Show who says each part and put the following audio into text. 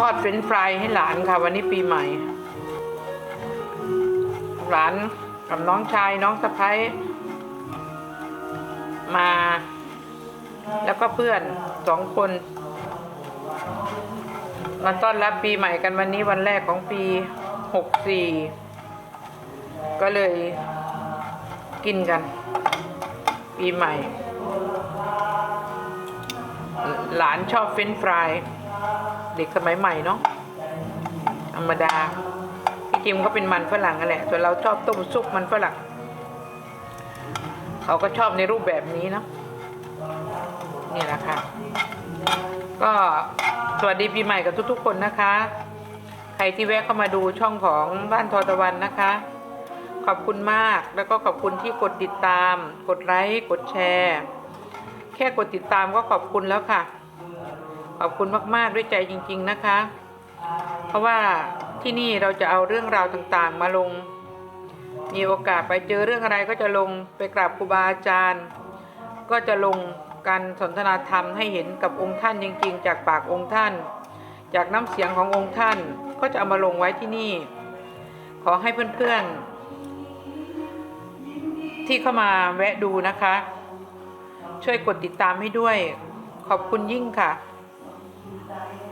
Speaker 1: ทอดเฟรนฟรายให้หลานค่ะ วันนี้ปีใหม่ หลานกับน้องชายน้องสะพ้ยมา แล้วก็เพื่อนสองคน มาต้อนรับปีใหม่กันวันนี้วันแรกของปีหกสี่ก็เลยกินกัน ปีใหม่ หลานชอบเฟรนฟราย เด็กสมัยใหม่เนาะธรรมดาพี่จิมก็เป็นมันฝรั่งนั่นแหละส่วนเราชอบต้มซุปมันฝรั่งเขาก็ชอบในรูปแบบนี้เนาะนี่แหละค่ะ ก็สวัสดีปีใหม่กับทุกๆ คนนะคะ ใครที่แวะเข้ามาดูช่องของบ้านทอตะวันนะคะ ขอบคุณมากแล้วก็ขอบคุณที่กดติดตาม กดไลค์กดแชร์ แค่กดติดตามก็ขอบคุณแล้วค่ะ ขอบคุณมาก ๆ ด้วยใจจริง ๆนะคะ เพราะว่าที่นี่เราจะเอาเรื่องราวต่างๆ มาลง มีโอกาสไปเจอเรื่องอะไรก็จะลงไปกราบครูบาอาจารย์ ก็จะลงการสนทนาธรรมให้เห็นกับองค์ท่านจริง ๆ จากปากองค์ท่าน จากน้ำเสียงขององค์ท่านก็จะเอามาลงไว้ที่นี่ ขอให้เพื่อนๆ ที่เข้ามาแวะดูนะคะ ช่วยกดติดตามให้ด้วย ขอบคุณยิ่งค่ะ Thank you.